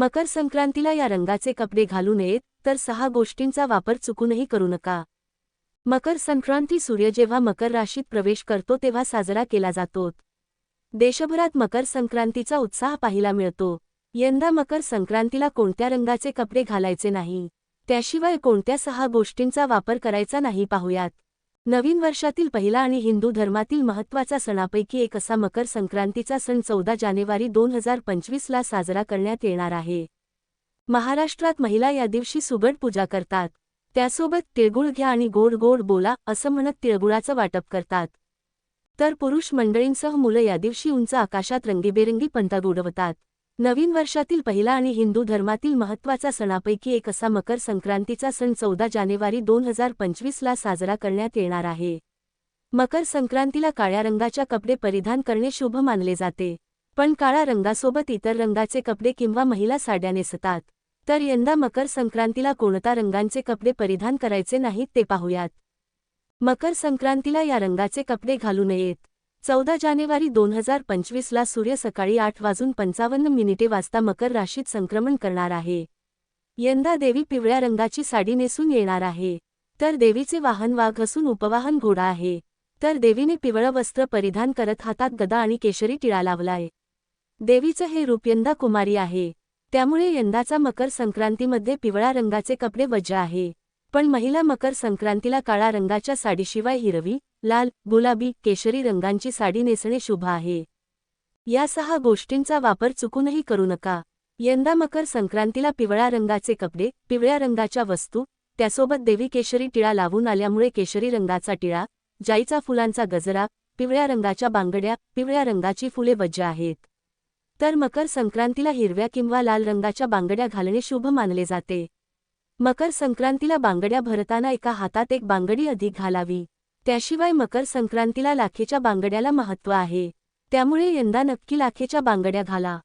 मकर संक्रांतीला या रंगाचे कपडे घालू नयेत तर सहा गोष्टींचा वापर चुकूनही करू नका. मकर संक्रांती सूर्य जेव्हा मकर राशीत प्रवेश करतो तेव्हा साजरा केला जातो. देशभरात मकर संक्रांतीचा उत्साह पाहायला मिळतो. यंदा मकर संक्रांतीला कोणत्या रंगाचे कपडे घालायचे नाही? त्याशिवाय कोणत्या सहा गोष्टींचा वापर करायचा नाही पाहूयात. नवीन वर्षातील पहिला आणि हिंदू धर्मातील महत्त्वाचा सणापैकी एक असा मकर संक्रांतीचा सण चौदा जानेवारी दोन हजार पंचवीसला साजरा करण्यात येणार आहे. महाराष्ट्रात महिला या दिवशी सुगड पूजा करतात. त्यासोबत तिळगुळ घ्या आणि गोड गोड बोला असं म्हणत तिळगुळाचं वाटप करतात. तर पुरुष मंडळींसह मुलं या दिवशी उंच आकाशात रंगीबेरंगी पंताग उडवतात. नवीन वर्षातील पहिला आणि हिंदू धर्मातील महत्त्वाचा सणापैकी एक असा मकर संक्रांतीचा सण चौदा जानेवारी दोन हजार पंचवीसला साजरा करण्यात येणार आहे. मकर संक्रांतीला काळ्या रंगाच्या कपडे परिधान करणे शुभ मानले जाते. पण काळा रंगासोबत इतर रंगाचे कपडे किंवा महिला साड्या नेसतात. तर यंदा मकर संक्रांतीला कोणता रंगांचे कपडे परिधान करायचे नाहीत ते पाहूयात. मकर संक्रांतीला या रंगाचे कपडे घालू नयेत. चौदा जानेवारी दोन हजार पंचवीसला सूर्य सकाळी आठ वाजून पंचावन्न मिनिटे वाजता मकर राशीत संक्रमण करणार आहे. यंदा देवी पिवळ्या रंगाची साडी नेसून येणार आहे. तर देवीचे वाहन वाघ असून उपवाहन घोडा आहे. तर देवीने पिवळं वस्त्र परिधान करत हातात गदा आणि केशरी टिळा लावलाय. देवीचं हे रूप यंदा कुमारी आहे. त्यामुळे यंदाचा मकर संक्रांतीमध्ये पिवळा रंगाचे कपडे वज्र आहे. पण महिला मकर संक्रांतीला काळा रंगाच्या साडीशिवाय हिरवी लाल गुलाबी केशरी रंगांची साडी नेसणे शुभ आहे. या सहा गोष्टींचा वापर चुकूनही करू नका. यंदा मकर संक्रांतीला पिवळ्या रंगाचे कपडे पिवळ्या रंगाच्या वस्तू त्यासोबत देवी केशरी टिळा लावून आल्यामुळे केशरी रंगाचा टिळा जाईचा फुलांचा गजरा पिवळ्या रंगाच्या बांगड्या पिवळ्या रंगाची फुले वज्र आहेत. तर मकर संक्रांतीला हिरव्या किंवा लाल रंगाच्या बांगड्या घालणे शुभ मानले जाते. मकर संक्रांतीला बांगड्या भरताना एका हातात एक बांगडी अधिक घालावी. त्याशिवाय मकर संक्रांतीला लाखेच्या बांगड्याला महत्त्व आहे. त्यामुळे यंदा नक्की लाखेच्या बांगड्या घाला.